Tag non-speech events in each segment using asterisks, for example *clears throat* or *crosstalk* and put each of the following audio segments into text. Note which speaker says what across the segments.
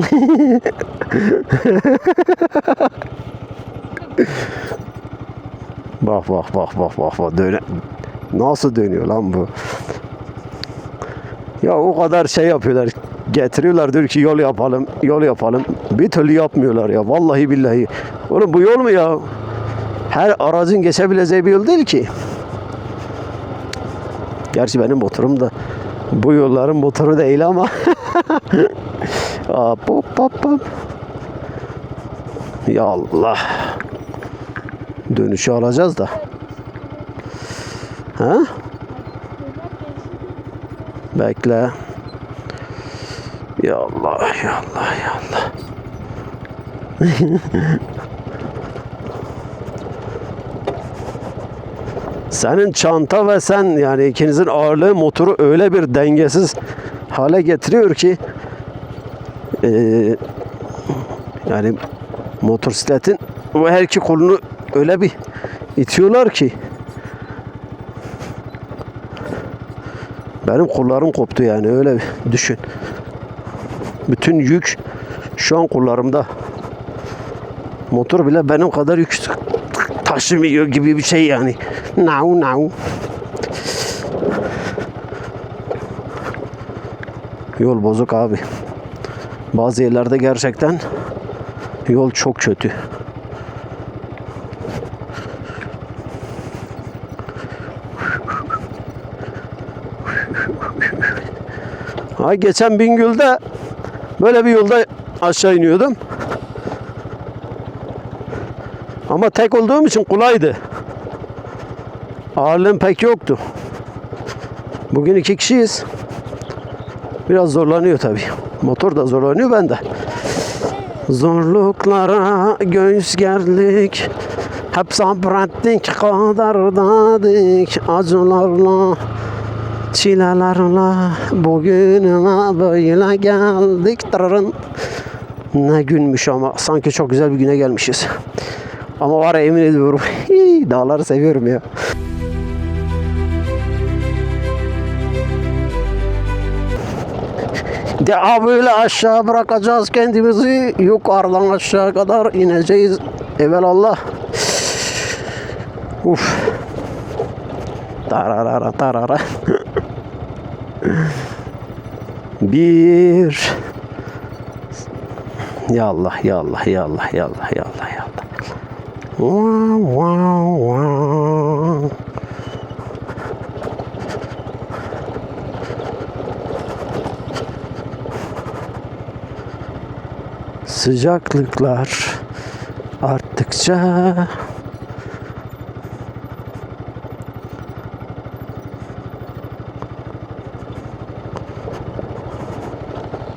Speaker 1: *laughs* Bak bak bak bak bak bak döne nasıl dönüyor lan bu? Ya o kadar şey yapıyorlar. Getiriyorlar diyor ki yol yapalım, yol yapalım. Bir türlü yapmıyorlar ya. Vallahi billahi. Oğlum bu yol mu ya? Her aracın geçebileceği bir yol değil ki. Gerçi benim motorum da bu yolların motoru değil ama. *laughs* Hop hop hop hop. Ya Allah. Dönüşü alacağız da. Ha? Bekle. Ya Allah, ya Allah, ya Allah. *laughs* Senin çanta ve sen yani ikinizin ağırlığı motoru öyle bir dengesiz hale getiriyor ki eee, yani motosikletin o her iki kolunu öyle bir itiyorlar ki benim kollarım koptu yani öyle düşün. Bütün yük şu an kollarımda. Motor bile benim kadar yük taşımıyor gibi bir şey yani. Nau nau. Yol bozuk abi. Bazı yerlerde gerçekten yol çok kötü. Ha geçen Bingöl'de böyle bir yolda aşağı iniyordum. Ama tek olduğum için kolaydı. Ağırlığım pek yoktu. Bugün iki kişiyiz. Biraz zorlanıyor tabii. Motor da zorlanıyor ben de. Zorluklara göğüs gerdik. Hep sabrettik kadar dadik acılarla çilelerle bugünüme böyle geldik. Tırırın. Ne günmüş ama sanki çok güzel bir güne gelmişiz. Ama var ya emin ediyorum *laughs* dağları seviyorum ya. Ya böyle aşağı bırakacağız kendimizi. Yukarıdan aşağı kadar ineceğiz. Evelallah. Uf. Tararara tarara. *laughs* Bir. Ya Allah ya Allah ya Allah ya Allah ya Allah ya Allah. Wow, wow. Sıcaklıklar arttıkça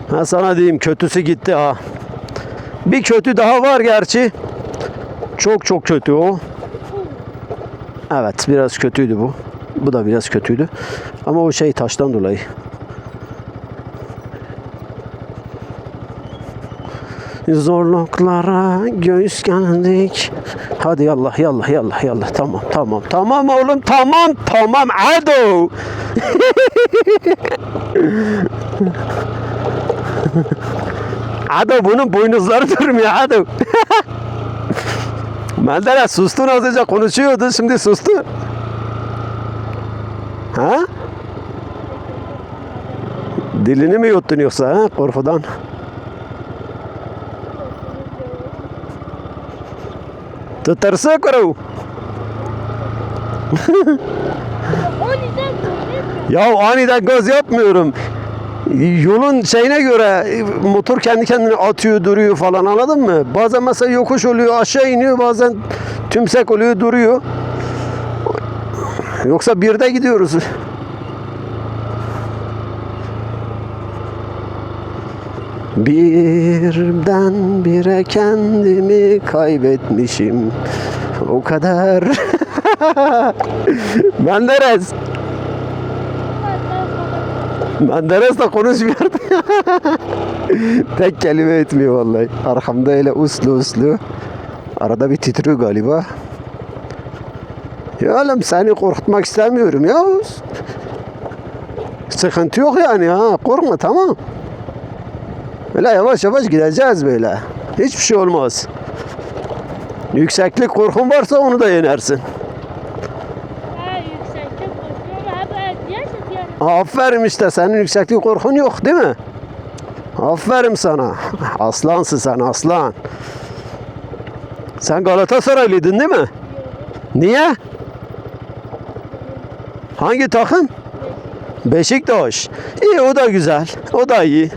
Speaker 1: Ha sana diyeyim kötüsü gitti ha. Bir kötü daha var gerçi. Çok çok kötü o. Evet biraz kötüydü bu. Bu da biraz kötüydü. Ama o şey taştan dolayı. Zorluklara göğüs geldik. Hadi yallah yallah yallah yallah. Tamam tamam tamam oğlum tamam tamam ado. *laughs* ado bunun boynuzları durmuyor ado. *laughs* Menderes sustun az önce konuşuyordu şimdi sustu. Ha? Dilini mi yuttun yoksa ha korkudan?
Speaker 2: O yüzden korkuyorum.
Speaker 1: Ya aniden gaz yapmıyorum. Yolun şeyine göre motor kendi kendine atıyor duruyor falan anladın mı? Bazen mesela yokuş oluyor aşağı iniyor bazen tümsek oluyor duruyor. Yoksa birde gidiyoruz. Birden bire kendimi kaybetmişim. O kadar. *laughs* Menderes. Menderes de konuşmuyordu. *laughs* Tek kelime etmiyor vallahi. Arkamda öyle uslu uslu. Arada bir titriyor galiba. Ya oğlum seni korkutmak istemiyorum ya. Sıkıntı yok yani ha. Korkma tamam. Böyle yavaş yavaş gideceğiz böyle. Hiçbir şey olmaz. Yükseklik korkun varsa onu da yenersin. Aferin işte senin yükseklik korkun yok değil mi? Aferin sana. Aslansın sen aslan. Sen Galatasaraylıydın değil mi? Niye? Hangi takım? Beşiktaş. İyi o da güzel. O da iyi.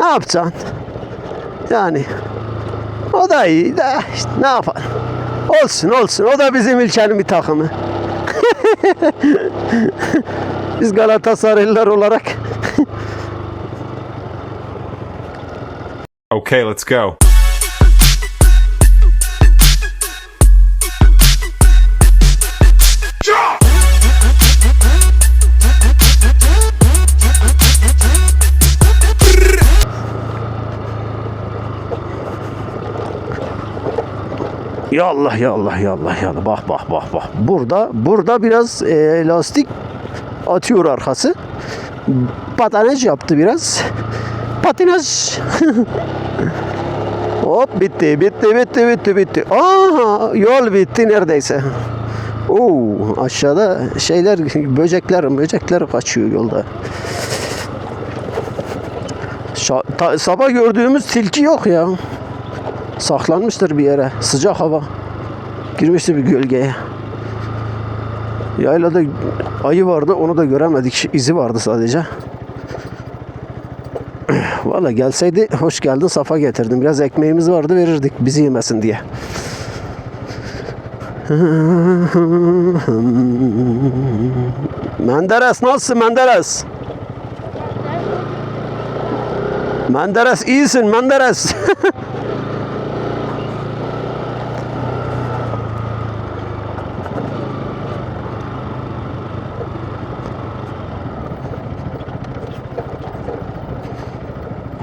Speaker 1: Ne yapacaksın? Yani o da iyi de işte ne yapalım? Olsun olsun. O da bizim ülkenin bir takımı. *laughs* Biz Galatasaraylılar olarak
Speaker 3: Okay, let's go.
Speaker 1: Ya Allah ya Allah ya Allah ya Allah. Bak bak bak bak. Burada burada biraz e, lastik atıyor arkası. Patinaj yaptı biraz. Patinaj. *laughs* Hop bitti bitti bitti bitti bitti. Aha yol bitti neredeyse. Oo aşağıda şeyler böcekler böcekler kaçıyor yolda. Şa- ta- sabah gördüğümüz tilki yok ya. Saklanmıştır bir yere. Sıcak hava. Girmiştir bir gölgeye. Yaylada ayı vardı onu da göremedik. İzi vardı sadece. *clears throat* Valla gelseydi hoş geldin safa getirdim. Biraz ekmeğimiz vardı verirdik bizi yemesin diye. *laughs* Menderes nasılsın Menderes? Menderes iyisin Menderes. *laughs*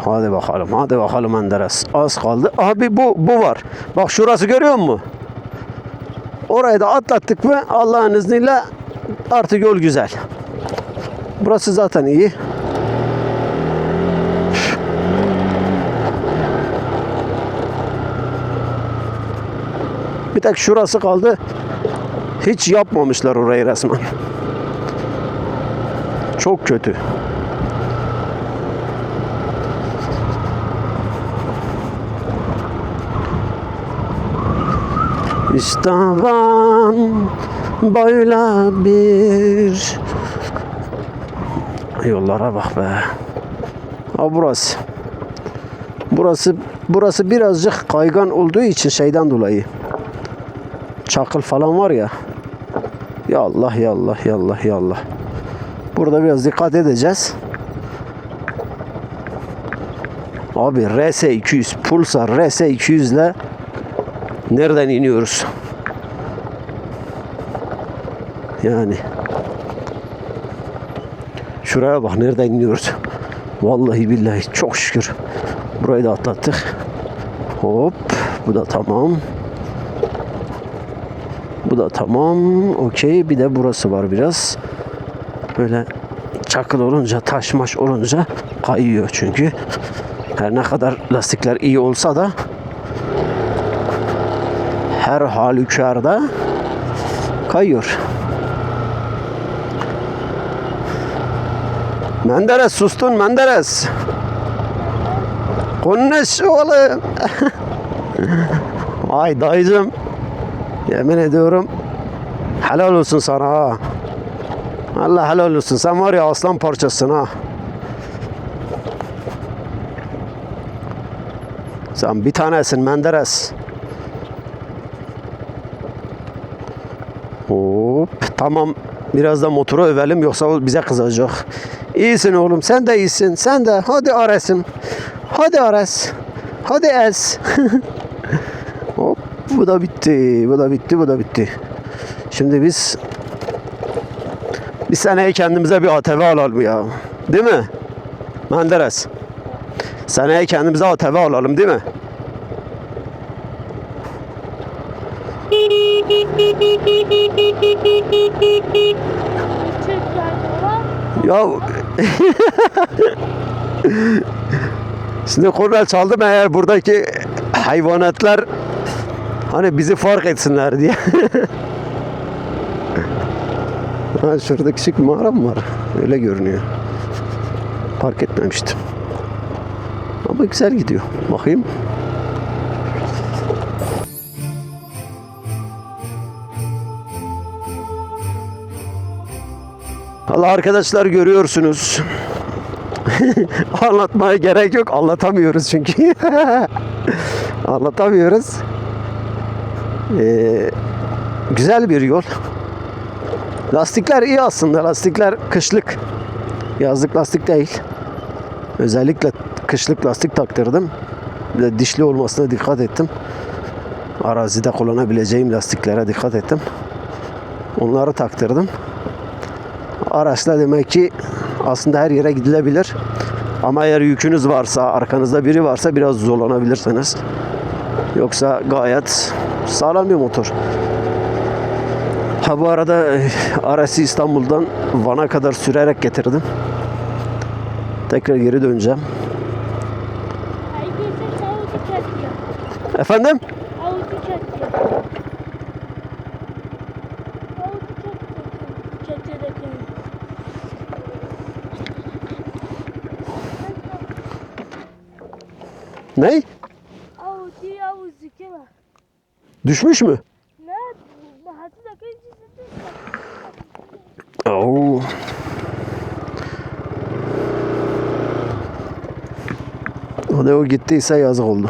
Speaker 1: Hadi bakalım, hadi bakalım Menderes. Az kaldı. Abi bu bu var. Bak şurası görüyor musun? Orayı da atlattık mı Allah'ın izniyle artık yol güzel. Burası zaten iyi. Bir tek şurası kaldı. Hiç yapmamışlar orayı resmen. Çok kötü. Ben böyle bir yollara bak be. Ha burası. Burası burası birazcık kaygan olduğu için şeyden dolayı. Çakıl falan var ya. Ya Allah ya Allah ya Allah ya Allah. Burada biraz dikkat edeceğiz. Abi RS200 Pulsar RS200 ile nereden iniyoruz? Yani şuraya bak nereden iniyoruz? Vallahi billahi çok şükür. Burayı da atlattık. Hop bu da tamam. Bu da tamam. Okey. Bir de burası var biraz. Böyle çakıl olunca, taş maş olunca kayıyor çünkü. Her ne kadar lastikler iyi olsa da her halükarda kayıyor. Menderes sustun Menderes. Konuş oğlum. *laughs* Ay dayıcım. Yemin ediyorum helal olsun sana ha. Allah helal olsun. Sen var ya aslan parçasısın ha. Sen bir tanesin Menderes. Hop tamam. Biraz da motoru övelim yoksa o bize kızacak. İyisin oğlum sen de iyisin. Sen de hadi Ares'im. Hadi Aras. Hadi Es. *laughs* Hop bu da bitti. Bu da bitti. Bu da bitti. Şimdi biz bir seneye kendimize bir ATV alalım ya. Değil mi? Menderes. Seneye kendimize ATV alalım değil mi? *laughs* Ya Şimdi kornel çaldım eğer buradaki hayvanatlar hani bizi fark etsinler diye. *laughs* ha, şurada küçük mağara mı var? Öyle görünüyor. Fark etmemiştim. Ama güzel gidiyor. Bakayım. Allah arkadaşlar görüyorsunuz. *laughs* Anlatmaya gerek yok. Anlatamıyoruz çünkü. *laughs* Anlatamıyoruz. Ee, güzel bir yol. Lastikler iyi aslında. Lastikler kışlık. Yazlık lastik değil. Özellikle kışlık lastik taktırdım. Bir de dişli olmasına dikkat ettim. Arazide kullanabileceğim lastiklere dikkat ettim. Onları taktırdım. Araçla demek ki aslında her yere gidilebilir. Ama eğer yükünüz varsa, arkanızda biri varsa biraz zorlanabilirsiniz. Yoksa gayet sağlam bir motor. Ha bu arada eh, Aras'ı İstanbul'dan Van'a kadar sürerek getirdim. Tekrar geri döneceğim. Efendim? Ney? Düşmüş mü? Oo. O da o gittiyse yazık oldu.